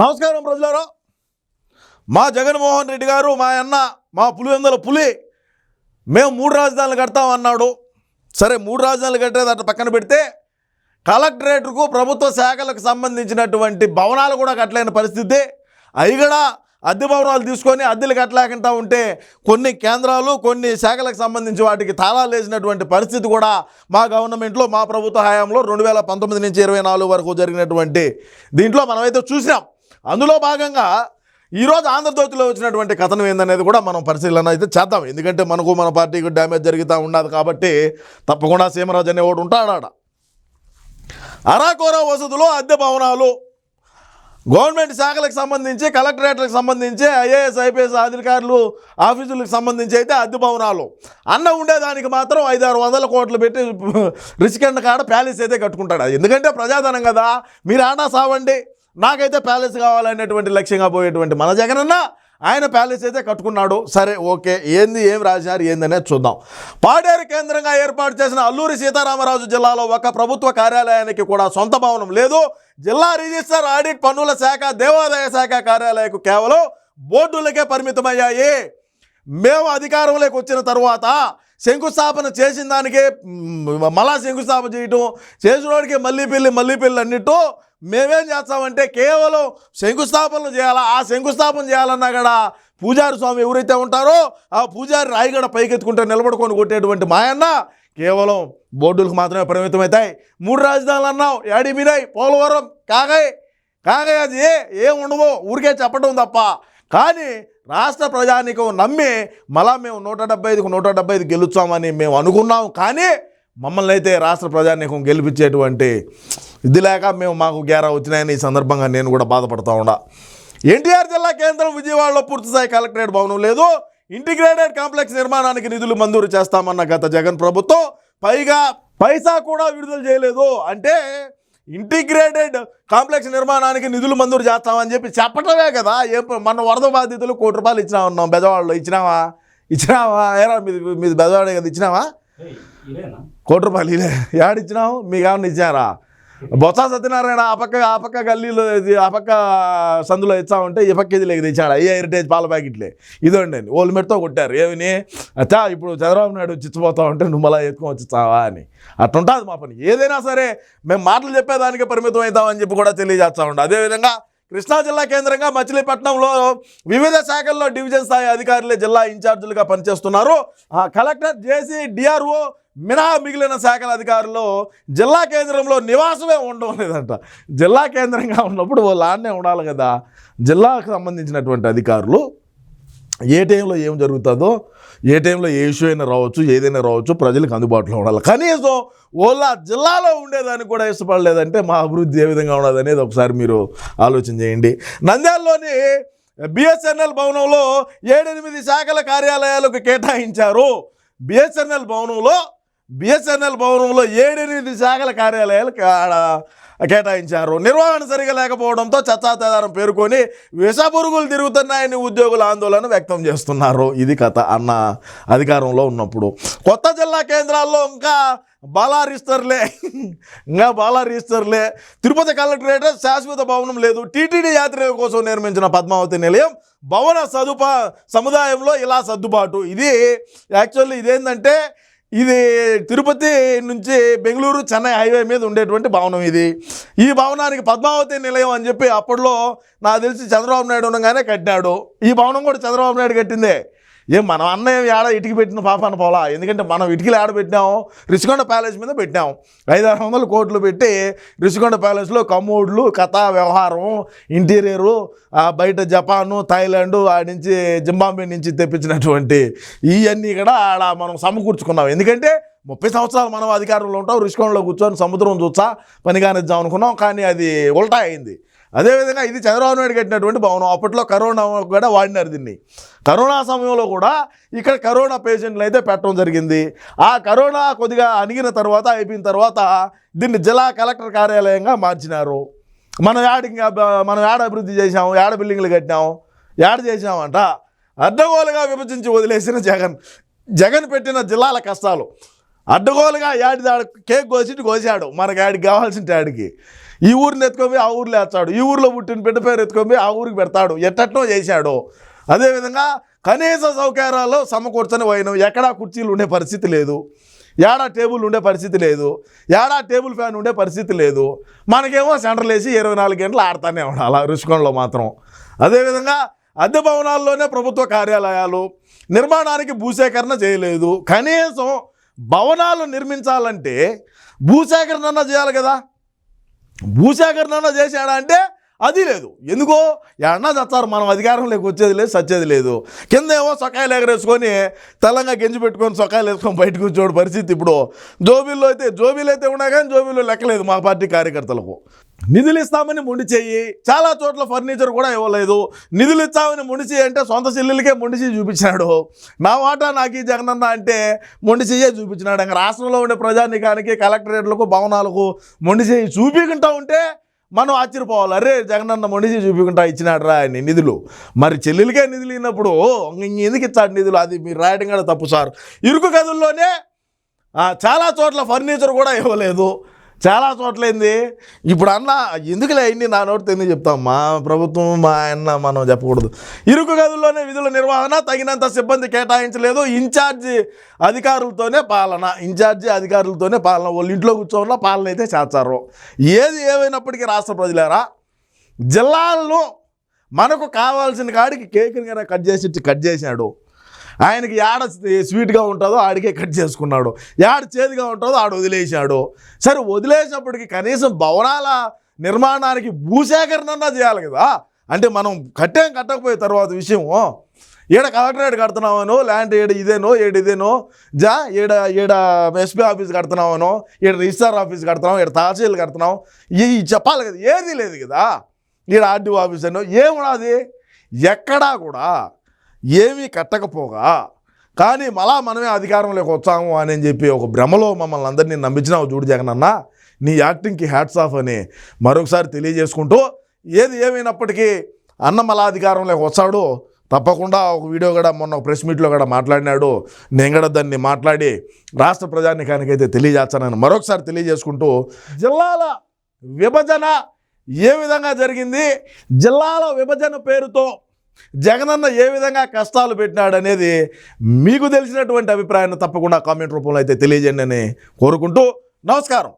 నమస్కారం ప్రజలారా. మా జగన్మోహన్ రెడ్డి గారు మా అన్న మా పులివెందుల పులి మేము మూడు రాజధానులు కడతామన్నాడు సరే మూడు రాజధానులు కట్టేది అట్లా పక్కన పెడితే కలెక్టరేట్కు ప్రభుత్వ శాఖలకు సంబంధించినటువంటి భవనాలు కూడా కట్టలేని పరిస్థితి. అవి కూడా అద్దె భవనాలు తీసుకొని అద్దెలు కట్టలేకుండా ఉంటే కొన్ని కేంద్రాలు కొన్ని శాఖలకు సంబంధించి వాటికి తాళాలు వేసినటువంటి పరిస్థితి కూడా మా గవర్నమెంట్లో మా ప్రభుత్వ హయాంలో రెండు వేల పంతొమ్మిది నుంచి ఇరవై నాలుగు వరకు జరిగినటువంటి దీంట్లో మనమైతే చూసినాం. అందులో భాగంగా ఈరోజు ఆంధ్రజ్యోతిలో వచ్చినటువంటి కథనం ఏందనేది కూడా మనం పరిశీలన అయితే చేద్దాం. ఎందుకంటే మనకు మన పార్టీకి డ్యామేజ్ జరుగుతూ ఉండదు కాబట్టి తప్పకుండా సీమరాజు అనేవాడు ఉంటాడు ఆడ అరాకోర వసతులు అద్దె భవనాలు గవర్నమెంట్ శాఖలకు సంబంధించి కలెక్టరేట్లకు సంబంధించి ఐఏఎస్ ఐపీఎస్ అధికారులు ఆఫీసులకు సంబంధించి అయితే అద్దె భవనాలు. అన్న ఉండేదానికి మాత్రం ఐదారు వందల కోట్లు పెట్టి రిచికెండ కాడ ప్యాలెస్ అయితే కట్టుకుంటాడు. ఎందుకంటే ప్రజాధనం కదా. మీరు ఆడా సావండి. నాకైతే ప్యాలెస్ కావాలనేటువంటి లక్ష్యంగా పోయేటువంటి మన జగనన్న ఆయన ప్యాలెస్ అయితే కట్టుకున్నాడు. సరే ఓకే. ఏంది ఏం రాశారు ఏందనేది చూద్దాం. పాడేరు కేంద్రంగా ఏర్పాటు చేసిన అల్లూరి సీతారామరాజు జిల్లాలో ఒక ప్రభుత్వ కార్యాలయానికి కూడా సొంత భవనం లేదు. జిల్లా రిజిస్టర్ ఆడిట్ పన్నుల శాఖ దేవాదాయ శాఖ కార్యాలయకు కేవలం బోర్డులకే పరిమితమయ్యాయి. మేము అధికారంలోకి వచ్చిన తర్వాత శంకుస్థాపన చేసిన దానికే మళ్ళా శంకుస్థాపన చేయటం చేసినోడికి మళ్ళీ పెళ్ళి మళ్ళీ పెళ్ళి మేమేం చేస్తామంటే కేవలం శంకుస్థాపనలు చేయాలా? ఆ శంకుస్థాపన చేయాలన్నా కూడా పూజారి స్వామి ఎవరైతే ఉంటారో ఆ పూజారి రాయిగడ పైకెత్తుకుంటే నిలబడుకొని కొట్టేటువంటి మాయన్న కేవలం బోర్డులకు మాత్రమే పరిమితమవుతాయి. మూడు రాజధానులు అన్నావు. యాడి మీరాయి? పోలవరం. కాగాయ్ కాగాయ్ అది ఏ? ఏం ఉండవో? ఊరికే చెప్పడం తప్ప. కానీ రాష్ట్ర ప్రజానికం నమ్మి మళ్ళా మేము నూట డెబ్బై ఐదుకు నూట డెబ్బై ఐదు గెలుస్తామని మేము అనుకున్నాం కానీ మమ్మల్ని అయితే రాష్ట్ర ప్రజానికం గెలిపించేటువంటి ఇది లేక మేము మాకు గేరా వచ్చినాయని ఈ సందర్భంగా నేను కూడా బాధపడతా ఉండా. ఎన్టీఆర్ జిల్లా కేంద్రం విజయవాడలో పూర్తిస్థాయి కలెక్టరేట్ భవనం లేదు. ఇంటిగ్రేటెడ్ కాంప్లెక్స్ నిర్మాణానికి నిధులు మంజూరు చేస్తామన్న గత జగన్ ప్రభుత్వం పైగా పైసా కూడా విడుదల చేయలేదు. అంటే ఇంటిగ్రేటెడ్ కాంప్లెక్స్ నిర్మాణానికి నిధులు మంజూరు చేస్తామని చెప్పి చెప్పటమే కదా. ఏ మన వరద బాధితులు కోటి రూపాయలు ఇచ్చినా ఉన్నాం. బెజవాడలో ఇచ్చినావా? ఇచ్చినావా? ఏరా మీది మీది బెజవాడే కదా ఇచ్చినావా? కోటి రూపాయలు ఇదే ఏడిచ్చినావు మీకు ఏమన్నా ఇచ్చారా? బొత్స సత్యనారాయణ ఆ పక్క ఆ పక్క గల్లీలో ఇది ఆ పక్క సందులో ఇచ్చామంటే ఈ పక్క ఇది లేక తెచ్చాడు? అయ్యే హెరిటేజ్ పాల ప్యాకెట్లే. ఇదండి అని మెడతో కొట్టారు. ఏమని? అచ్చా ఇప్పుడు చంద్రబాబు నాయుడు వచ్చి ఉంటే నువ్వు మళ్ళీ ఎత్తుకొని వచ్చిస్తావా అని. అట్టుంటుంది మా పని. ఏదైనా సరే మేము మాటలు చెప్పేదానికి పరిమితం అవుతామని చెప్పి కూడా తెలియజేస్తా ఉండే. అదేవిధంగా కృష్ణా జిల్లా కేంద్రంగా మచిలీపట్నంలో వివిధ శాఖల్లో డివిజన్ స్థాయి అధికారులే జిల్లా ఇన్ఛార్జీలుగా పనిచేస్తున్నారు. ఆ కలెక్టర్ జేసీ డిఆర్ఓ మినహా మిగిలిన శాఖల అధికారులు జిల్లా కేంద్రంలో నివాసమే ఉండడం లేదంట జిల్లా కేంద్రంగా ఉన్నప్పుడు వాళ్ళు ఆడనే ఉండాలి కదా. జిల్లాకు సంబంధించినటువంటి అధికారులు ఏ టైంలో ఏం జరుగుతుందో ఏ టైంలో ఏ ఇష్యూ అయినా రావచ్చు ఏదైనా రావచ్చు ప్రజలకు అందుబాటులో ఉండాలి. కనీసం ఓలా జిల్లాలో ఉండేదానికి కూడా ఇష్టపడలేదంటే మా అభివృద్ధి ఏ విధంగా ఉండదు అనేది ఒకసారి మీరు ఆలోచన చేయండి. నంద్యాలలోని బిఎస్ఎన్ఎల్ భవనంలో ఏడెనిమిది శాఖల కార్యాలయాలకు కేటాయించారు. బిఎస్ఎన్ఎల్ భవనంలో బిఎస్ఎన్ఎల్ భవనంలో ఏడెనిమిది శాఖల కార్యాలయాలు ఆడ కేటాయించారు. నిర్వహణ సరిగా లేకపోవడంతో చచ్చాతదారం పేర్కొని విషపురుగులు తిరుగుతున్నాయని ఉద్యోగుల ఆందోళన వ్యక్తం చేస్తున్నారు. ఇది కథ అన్న అధికారంలో ఉన్నప్పుడు. కొత్త జిల్లా కేంద్రాల్లో ఇంకా బాలా రిజిస్టర్లే ఇంకా బాలా రిజిస్టర్లే తిరుపతి కలెక్టరేట్ శాశ్వత భవనం లేదు. టీటీడీ యాత్రికుల కోసం నిర్మించిన పద్మావతి నిలయం భవన సదుపా సముదాయంలో ఇలా సర్దుబాటు. ఇది యాక్చువల్లీ ఇదేంటంటే ఇది తిరుపతి నుంచి బెంగళూరు చెన్నై హైవే మీద ఉండేటువంటి భవనం ఇది. ఈ భవనానికి పద్మావతి నిలయం అని చెప్పి అప్పట్లో నాకు తెలిసి చంద్రబాబు నాయుడు ఉండగానే కట్టినాడు ఈ భవనం కూడా చంద్రబాబు నాయుడు కట్టిందే. ఏం మనం అన్నయ్య ఏడ ఇటుకి పెట్టిన పాపాన పోలా? ఎందుకంటే మనం ఇటుకలు ఆడ పెట్టినాం రిషికొండ ప్యాలెస్ మీద పెట్టినాం. ఐదారు వందల కోట్లు పెట్టి రిషికొండ ప్యాలెస్లో కమోడ్లు కథ వ్యవహారం ఇంటీరియరు బయట జపాను థాయిలాండ్ ఆ నుంచి జింబాబే నుంచి తెప్పించినటువంటి ఇవన్నీ కూడా ఆడ మనం సమకూర్చుకున్నాం. ఎందుకంటే ముప్పై సంవత్సరాలు మనం అధికారంలో ఉంటాం రిషికొండలో కూర్చొని సముద్రం చూసా పని కానిద్దాం అనుకున్నాం కానీ అది ఉల్టా అయింది. అదేవిధంగా ఇది చంద్రబాబు నాయుడు కట్టినటువంటి భవనం. అప్పట్లో కరోనా కూడా వాడినారు దీన్ని. కరోనా సమయంలో కూడా ఇక్కడ కరోనా పేషెంట్లు అయితే పెట్టడం జరిగింది. ఆ కరోనా కొద్దిగా అణిగిన తర్వాత అయిపోయిన తర్వాత దీన్ని జిల్లా కలెక్టర్ కార్యాలయంగా మార్చినారు. మనం యాడికి మనం యాడ అభివృద్ధి చేసాము యాడ బిల్డింగ్లు కట్టినాము యాడ చేసామంట అడ్డగోలుగా విభజించి వదిలేసిన జగన్ జగన్ పెట్టిన జిల్లాల కష్టాలు. అడ్డగోలుగా యాడి దాడ కేక్ కోసి కోసాడు. మనకి ఆడికి కావాల్సిన యాడికి. ఈ ఊరిని ఎత్తుకొని ఆ ఊరిలో వేస్తాడు. ఈ ఊర్లో పుట్టిన బిడ్డ పేరు ఎత్తుకొని ఆ ఊరికి పెడతాడు. ఎట్టట్లో చేశాడు. అదేవిధంగా కనీస సౌకర్యాలు సమకూర్చని పోయిన. ఎక్కడా కుర్చీలు ఉండే పరిస్థితి లేదు. ఏడా టేబుల్ ఉండే పరిస్థితి లేదు. ఏడా టేబుల్ ఫ్యాన్ ఉండే పరిస్థితి లేదు. మనకేమో సెంటర్లు వేసి ఇరవై నాలుగు గంటలు ఆడుతూనే ఉండాలి రుషికొండలో మాత్రం. అదేవిధంగా అద్దె భవనాల్లోనే ప్రభుత్వ కార్యాలయాలు నిర్మాణానికి భూసేకరణ చేయలేదు. కనీసం భవనాలు నిర్మించాలంటే భూసేకరణ చేయాలి కదా. భూసేకరణ చేశాడా అంటే అది లేదు. ఎందుకో ఎన్నా చచ్చారు మనం అధికారంలోకి వచ్చేది లేదు సచ్చేది లేదు. కింద ఏమో సొక్కాయలు ఎగరేసుకొని తెల్లంగా గెంజి పెట్టుకొని సొకాయలు వేసుకొని బయటకు వచ్చేవాడు పరిస్థితి ఇప్పుడు. జోబీల్లో అయితే జోబీలు అయితే ఉన్నా కానీ జోబీలో లెక్కలేదు మా పార్టీ కార్యకర్తలకు. నిధులు ఇస్తామని మొండి చెయ్యి చాలా చోట్ల ఫర్నిచర్ కూడా ఇవ్వలేదు. నిధులు ఇస్తామని మొండిచి అంటే సొంత చెల్లెలకే మొండిచి చూపించినాడు. నా వాటా నాకు ఈ జగనన్న అంటే మొండి చూపించినాడు. ఇంకా రాష్ట్రంలో ఉండే ప్రజానికానికి కలెక్టరేట్లకు భవనాలకు మొండి చెయ్యి చూపించుకుంటా ఉంటే మనం ఆశ్చర్యపోవాలి. అరే జగనన్న మనిషి చూపించుకుంటా ఇచ్చినాడు రా అని నిధులు. మరి చెల్లెలకే నిధులు ఇన్నప్పుడు ఎందుకు ఇచ్చాడు నిధులు? అది మీరు రాయడం కూడా తప్పు సార్. ఇరుకు గదుల్లోనే చాలా చోట్ల ఫర్నిచర్ కూడా ఇవ్వలేదు. చాలా చోట్ల ఇప్పుడు అన్న ఎందుకులే అయింది నా నోటితో ఎందుకు చెప్తాం మా ప్రభుత్వం మా అన్న మనం చెప్పకూడదు. ఇరుకు గదుల్లోనే విధుల నిర్వహణ తగినంత సిబ్బంది కేటాయించలేదు. ఇన్ఛార్జి అధికారులతోనే పాలన ఇన్ఛార్జి అధికారులతోనే పాలన. వాళ్ళు ఇంట్లో కూర్చోవడం పాలన అయితే చేస్తారు. ఏది ఏమైనప్పటికీ రాష్ట్ర ప్రజలారా? జిల్లాల్లో మనకు కావాల్సిన కాడికి కేకుని కట్ చేసి కట్ చేశాడు ఆయనకి యాడ స్వీట్గా ఉంటుందో ఆడికే కట్ చేసుకున్నాడు. యాడ చేదుగా ఉంటుందో ఆడ వదిలేశాడు. సరే వదిలేసినప్పటికీ కనీసం భవనాల నిర్మాణానికి భూసేకరణ చేయాలి కదా. అంటే మనం కట్టేం కట్టకపోయే తర్వాత విషయం ఈడ కలెక్టరేట్ కడుతున్నామనో ల్యాండ్ ఏడు ఇదేనో ఏడు ఇదేనో జా ఈడ ఈడ ఎస్పీ ఆఫీస్ కడుతున్నామనో ఈడ రిజిస్టార్ ఆఫీస్ కడుతున్నాం ఈడ తహసీల్ కడుతున్నాం ఈ చెప్పాలి కదా ఏది లేదు కదా. ఈడ ఆర్డీఓ ఆఫీస్ అనో ఏమున్నది ఎక్కడా కూడా ఏమీ కట్టకపోగా. కానీ మళ్ళా మనమే అధికారంలోకి వచ్చాము అని చెప్పి ఒక భ్రమలో మమ్మల్ని అందరినీ నమ్మించినావు చూడు జగనన్న నీ యాక్టింగ్కి హ్యాట్స్ ఆఫ్ అని మరొకసారి తెలియజేసుకుంటూ ఏది ఏమైనప్పటికీ అన్న మళ్ళా అధికారంలోకి వచ్చాడు తప్పకుండా ఒక వీడియో కూడా మొన్న ఒక ప్రెస్ మీట్లో కూడా మాట్లాడినాడు. నేను కూడా దాన్ని మాట్లాడి రాష్ట్ర ప్రజానికానికైతే తెలియజేస్తానని మరొకసారి తెలియజేసుకుంటూ జిల్లాల విభజన ఏ విధంగా జరిగింది? జిల్లాల విభజన పేరుతో జగనన్న ఏ విధంగా కష్టాలు పెట్టినాడు అనేది మీకు తెలిసినటువంటి అభిప్రాయాన్ని తప్పకుండా కామెంట్ రూపంలో అయితే తెలియజేయండి అని కోరుకుంటూ నమస్కారం.